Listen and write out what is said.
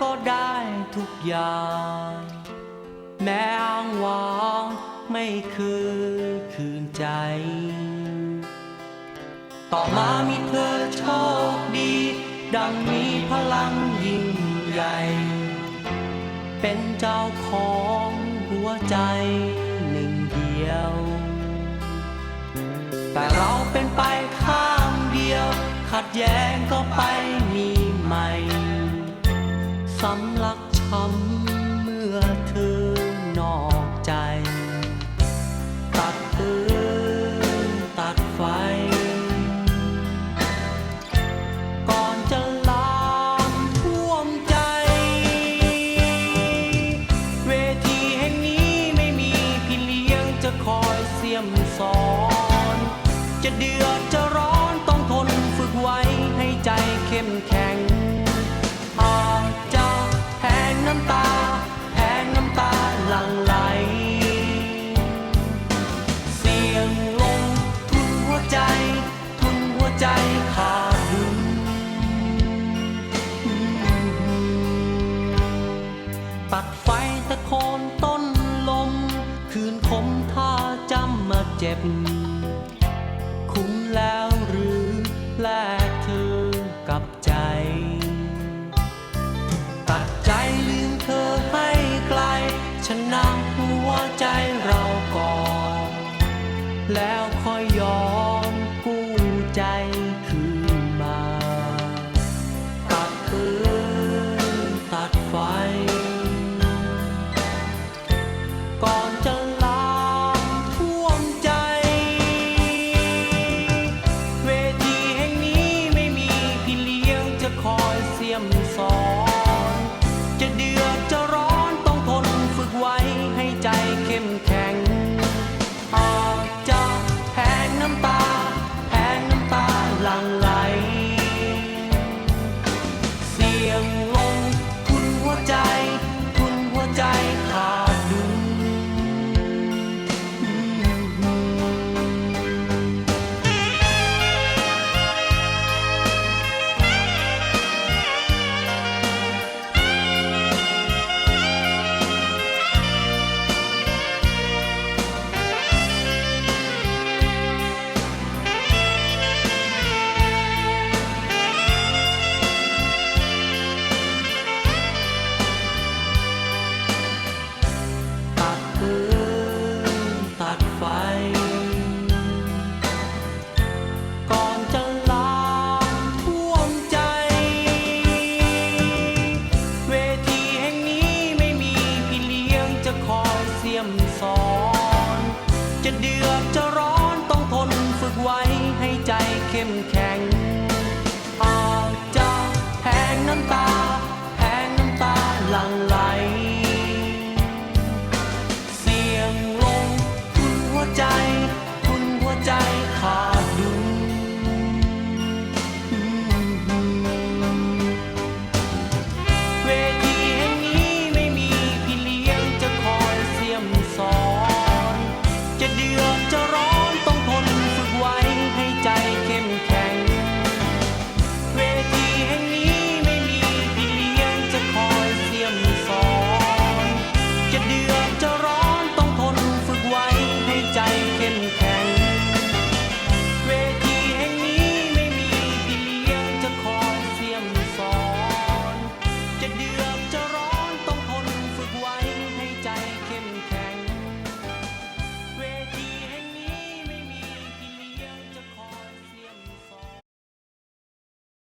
ก็ได้ทุกอย่าง แม้อ้างว้างไม่เคยคืนใจ ต่อมามีเธอโชคดี ดังมีพลังยิ่งใหญ่ เป็นเจ้าของหัวใจหนึ่งเดียว แต่เราเป็นไปข้างเดียว ขัดแย้งก็ไปมีใหม่ สำลักช้ำเมื่อเธอนอกใจ ตัดปืนตัดไฟ ก่อนจะลามท่วมใจ เวทีแห่งนี้ไม่มีพี่เลี้ยงจะคอยเสียมสอน จะเดือดจะร้อนต้องทนฝึกไว้ให้ใจเข้มแข็ง ปัดไฟตะโคนต้นลม คืนคมท่าจำมาเจ็บ คุ้มแล้วหรือแลกเธอกับใจ ตัดใจลืมเธอให้ไกล ฉันนั่ง แข็ง you do.